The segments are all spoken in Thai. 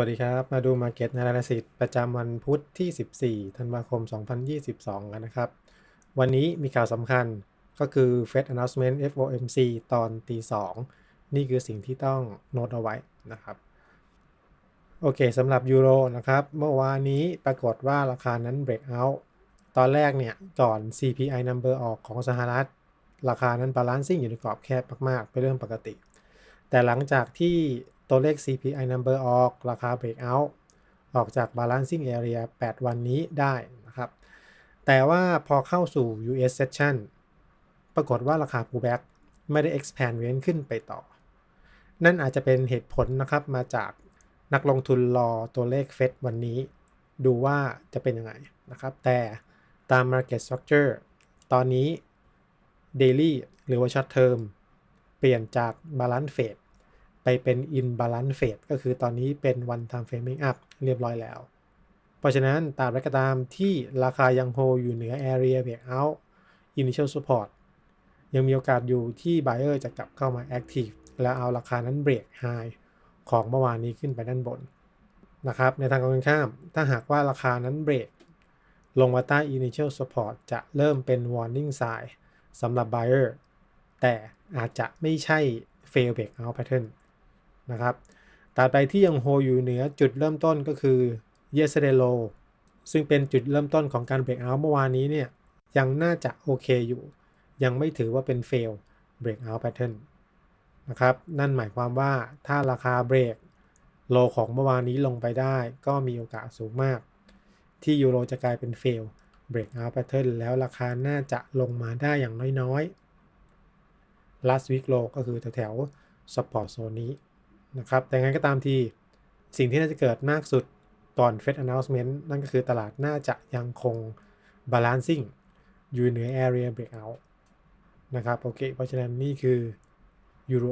วัสดีครับ มาดู Market Analysis ประจำวันพุธที่ 14 ธันวาคม 2022 กันนะครับ วันนี้มีข่าวสำคัญก็คือ Fed Announcement FOMC ตอนตี2นี่คือสิ่งที่ต้องโน้ตเอาไว้นะครับ โอเคสำหรับยูโรนะครับ เมื่อวานนี้ปรากฏว่าราคานั้น break out ตอนแรกเนี่ย ก่อน CPI number ออกของสหรัฐ ราคานั้น balancing อยู่ในกรอบแคบมากๆ เป็นเรื่องปกติ แต่หลังจากที่ ตัวเลข CPI number ออกราคา breakout ออกจาก balancing area 8 วันนี้ได้นะครับ แต่ว่าพอเข้าสู่ US session ปรากฏว่าราคา pullback ไม่ได้ expand range ขึ้นไปต่อ นั่นอาจจะเป็นเหตุผลนะครับมาจากนักลงทุนรอตัวเลขเฟดวันนี้ ดูว่าจะเป็นยังไงนะครับ แต่ตาม market structure ตอนนี้ daily หรือว่า short term เปลี่ยนจาก balance phase ไปเป็น imbalance phase ก็คือตอนนี้เป็น one time framing up เรียบร้อยแล้ว เพราะฉะนั้นตามไรก็ตามที่ราคายังโฮอยู่เหนือ area breakout initial support ยังมีโอกาสอยู่ที่ buyer จะกลับเข้ามา active แล้วเอาราคานั้น break high ของเมื่อวานนี้ขึ้นไปด้านบนนะครับ ในทางตรงกันข้าม ถ้าหากว่าราคานั้น break ลงมาใต้ initial support จะเริ่มเป็น warning sign สำหรับ buyer แต่อาจจะไม่ใช่ fail breakout pattern นะครับตราบใดที่ยังโฮอยู่เหนือจุดเริ่มต้นก็คือ yesterday low ซึ่งเป็นจุดเริ่มต้นของการ break out เมื่อวานนี้เนี่ยยังน่าจะโอเคอยู่ ยังไม่ถือว่าเป็น fail breakout pattern นะครับนั่นหมายความว่าถ้าราคาเบรกโลของเมื่อวานนี้ลงไปได้ ก็มีโอกาสสูงมาก ที่ยูโรจะกลายเป็น fail breakout pattern แล้วราคาน่าจะลงมาได้อย่างน้อยๆ last week low ก็คือแถวๆ support zone นี้ นะครับ แต่งั้นก็ตามที สิ่งที่น่าจะเกิดมากสุดก่อน Fed Announcement นั่นก็คือตลาดน่าจะยังคง balancing อยู่เหนือ area breakout นะครับโอเค เพราะฉะนั้นนี่คือยูโร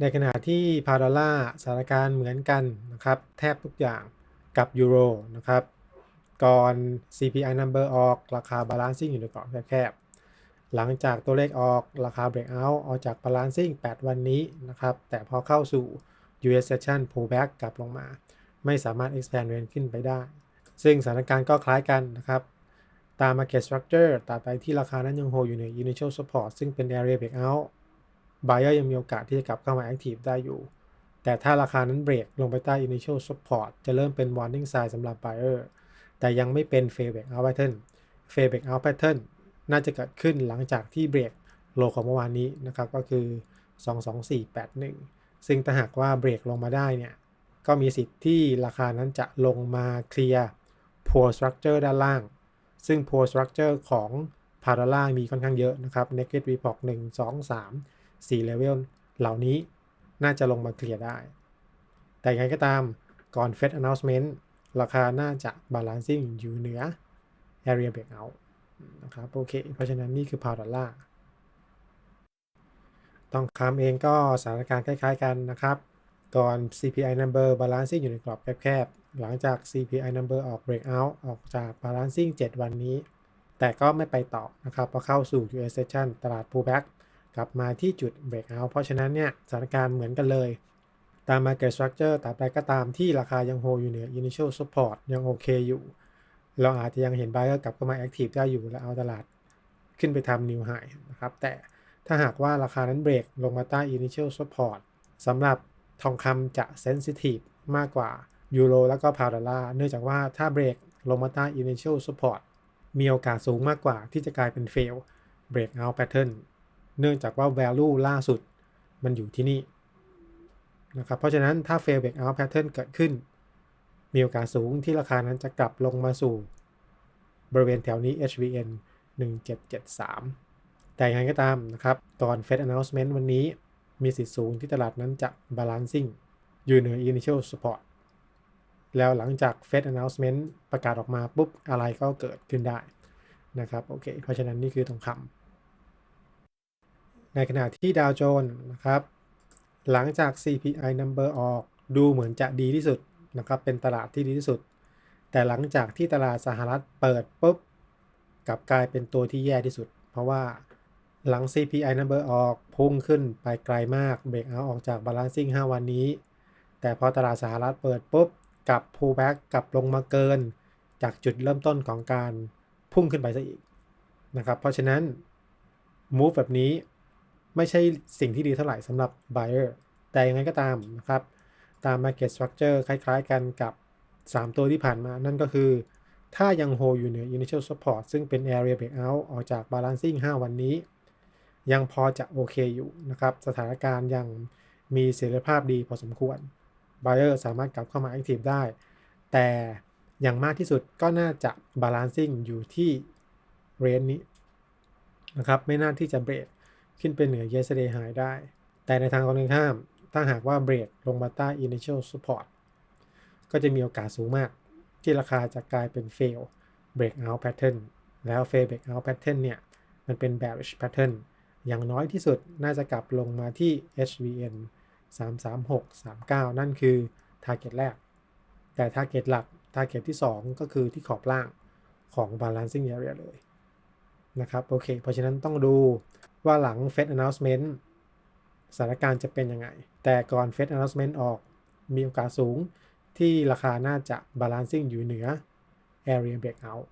ในขณะที่พาดอลลาร์สถานการณ์เหมือนกันนะครับ แทบทุกอย่างกับยูโรนะครับ ก่อน CPI number ออก ราคา balancing อยู่ในกรอบแคบ หลังจากตัวเลขออกราคา breakout ออกจาก balancing 8 วันนี้นะครับ แต่พอเข้าสู่ US session pullback กลับลงมา ไม่สามารถ expand range ขึ้นไปได้ ซึ่งสถานการณ์ก็คล้ายกันนะครับ ตาม market structure ตราบใดที่ราคานั้นยังโฮอยู่ใน initial support ซึ่งเป็น area breakout buyer ยังมีโอกาสที่จะกลับเข้ามา active ได้อยู่ แต่ถ้าราคานั้นเบรกลงไปใต้ initial support จะเริ่มเป็น warning sign สำหรับ buyer แต่ยังไม่เป็น fail breakout pattern fail breakout pattern น่าจะเกิดขึ้นหลังจากที่เบรกโลของเมื่อวานนี้นะครับก็คือ 22481 ซึ่งถ้าหากว่าเบรกลงมาได้เนี่ย ก็มีสิทธิ์ที่ราคานั้นจะลงมาเคลียร์ poor structure ด้านล่าง ซึ่ง poor structure ของพาราล่ามีค่อนข้างเยอะนะครับ negative report 1 2 3 4 level เหล่านี้น่าจะลงมาเคลียร์ได้ แต่ยังไงก็ตามก่อน Fed announcement ราคาน่าจะ balancing อยู่เหนือ area breakout นะครับโอเค เพราะฉะนั้นนี่คือพาวดอลลาร์ต้องคำเองก็สถานการณ์คล้าย ๆ กันนะครับก่อน CPI number balancing อยู่ในกรอบแคบๆ หลังจาก CPI number ออก breakout ออกจาก balancing 7 วันนี้ แต่ก็ไม่ไปต่อนะครับพอเข้าสู่ US session ตลาด pullback กลับมาที่จุด breakout เพราะฉะนั้นเนี่ยสถานการณ์เหมือนกันเลย ตาม market structure แต่ไปก็ตามที่ราคายังโฮอยู่เหนือ initial support ยังโอเคอยู่ เราอาจจะยังเห็น buyer กลับเข้ามา active ได้อยู่แล้วเอาตลาดขึ้นไปทำ new high นะครับ แต่ถ้าหากว่าราคานั้นเบรกลงมาใต้ initial support สำหรับทองคำจะ sensitive มากกว่ายูโรแล้วก็พาวดอลลาร์เนื่องจากว่าถ้าเบรกลงมาใต้ initial support มีโอกาสสูงมากกว่าที่จะกลายเป็น fail breakout pattern เนื่องจากว่า value ล่าสุดมันอยู่ที่นี่นะครับเพราะฉะนั้นถ้า fail breakout pattern เกิดขึ้น มีโอกาสสูงที่ราคานั้นจะกลับลงมาสู่ บริเวณแถวนี้ HVN 1773 แต่ยังไงก็ตามนะครับก่อน Fed Announcement วันนี้มีสิทธิ์สูงที่ตลาดนั้นจะ balancing อยู่เหนือ initial support แล้วหลังจาก Fed Announcement ประกาศออกมาปุ๊บ อะไรก็เกิดขึ้นได้นะครับโอเคเพราะฉะนั้นนี่คือทองคำในขณะที่ดาวโจนส์นะครับ หลังจาก CPI number ออกดูเหมือนจะดีที่สุด นะครับเป็นตลาดที่ดีที่สุด แต่หลังจากที่ตลาดสหรัฐเปิดปุ๊บกลับกลายเป็นตัวที่แย่ที่สุด เพราะว่าหลัง CPI number ออกพุ่งขึ้นไปไกลมากเบรกเอาออกจาก balancing 5 วันนี้แต่แต่พอตลาดสหรัฐเปิดปุ๊บกลับ pullback กลับลงมาเกิน จากจุดเริ่มต้นของการพุ่งขึ้นไปซะอีกนะครับเพราะฉะนั้น move แบบนี้ไม่ใช่สิ่งที่ดีเท่าไหร่สำหรับ buyer แต่ยังไงก็ตามนะครับ ตาม market structure คล้ายๆกันกับ 3 ตัวที่ผ่านมา นั่นก็คือ ถ้ายัง hold อยู่เหนือ initial support ซึ่งเป็น area breakout ออกจาก balancing 5 วันนี้ ยังพอจะโอเคอยู่นะครับ สถานการณ์ยังมีเสถียรภาพดีพอสมควร buyer สามารถกลับเข้ามา active ได้ แต่อย่างมากที่สุดก็น่าจะ balancing อยู่ที่ range นี้นะครับ ไม่น่าที่จะเบรกขึ้นไปเหนือ yesterday high ได้ แต่ในทางตรงข้าม ถ้าหากว่าเบรกลงมาใต้ initial support ก็จะมีโอกาสสูงมากที่ราคาจะกลายเป็น fail breakout pattern แล้ว fail breakout pattern เนี่ย มันเป็น bearish pattern อย่างน้อยที่สุดน่าจะกลับลงมาที่ HVN 33639 นั่นคือ target แรก แต่ target หลัก target ที่ 2 ก็คือที่ขอบล่างของ balancing area เลยนะครับโอเคเพราะฉะนั้นต้องดูว่าหลัง Fed announcement สถานการณ์จะเป็นยังไง แต่ก่อน Fed announcement ออกมีโอกาสสูงที่ราคาน่าจะ balancing อยู่เหนือ area breakout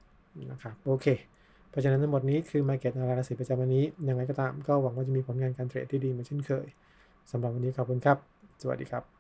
นะครับโอเค เพราะฉะนั้นทั้งหมดนี้คือ Market Analysis ประจำวันนี้ ยังไงก็ตามก็หวังว่าจะมีผลงานการเทรดที่ดีเหมือนเช่นเคยสำหรับวันนี้ขอบคุณครับ สวัสดีครับ